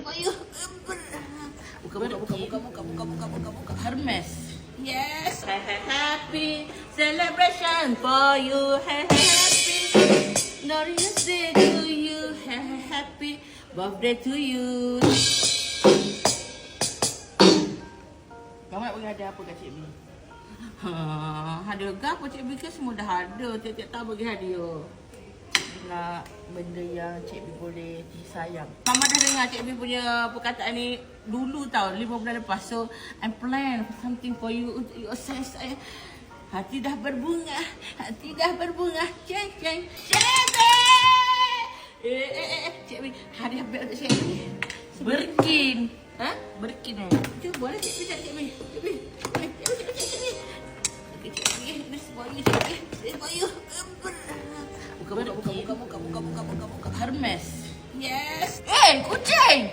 Buka, buka, buka, buka, buka, buka, buka, buka, buka. Hermes. Yes. Happy celebration for you. Happy. Glorious day to you. Happy birthday to you. Kamu nak bagi hadiah apa kat Cik B? Ha, hadiah ke apa Cik B ke semua dah ada. Tiap-tiap tahun bagi hadiah. Nak benda yang Cik B boleh sayang. Mama dah dengar Cik B punya perkataan ni dulu tau, lima bulan lepas. So, I'm plan something for you. Untuk you assess saya. Hati dah berbunga, hati dah berbunga. Ceng, ceng, Cik B! Eh, eh, eh, eh, Cik B, hadiah bel untuk Cik B. Berkin. Ha? Berkin eh. Cuba lah Cik B, Cik B. Cik B. Cik B, Cik B, Cik B, Cik B. Okey, Cik B, this for you, Cik B. This for you. Buka, buka, buka, buka, buka, buka, buka, buka, buka. Hermes. Yes. Eh, kucing.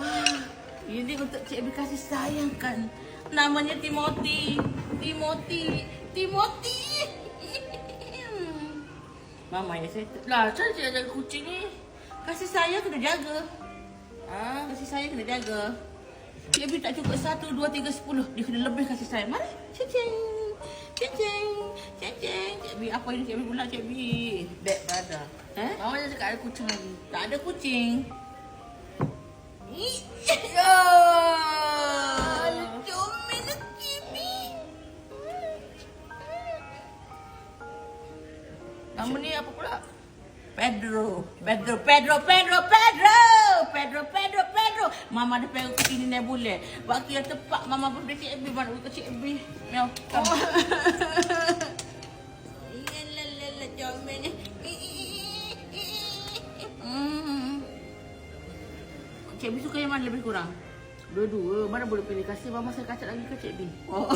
Ah, Ini untuk Cik B kasih sayang kan. Namanya Timothy. Timothy. Timothy. Mama ya saya lah cik jaga kucing ni. Kasih sayang kena jaga. Ah, kasih sayang kena jaga. Cik B tak cukup satu, dua, tiga, sepuluh. Dia kena lebih kasih sayang. Mari. Cicing. Cicing. Cicing. Cik B, apa ini Cik B pula Cik B? Tak ada. Eh? Mama cakap ada kucing lagi. Tak ada kucing. Comel Cik B. Nama ni apa pula? Pedro, Pedro, Pedro, Pedro, Pedro, Pedro, Pedro, Pedro. Mama dah pegang ke sini ni boleh. Waktu yang tepat Mama birthday Cik B, mana ke Cik B. Mel, come. Yalalala, comel ni. Hmm. Cik B suka yang mana lebih kurang? Dua-dua. Mana boleh pilih? Kasih Mama saya kacat lagi ke Cik B? Oh.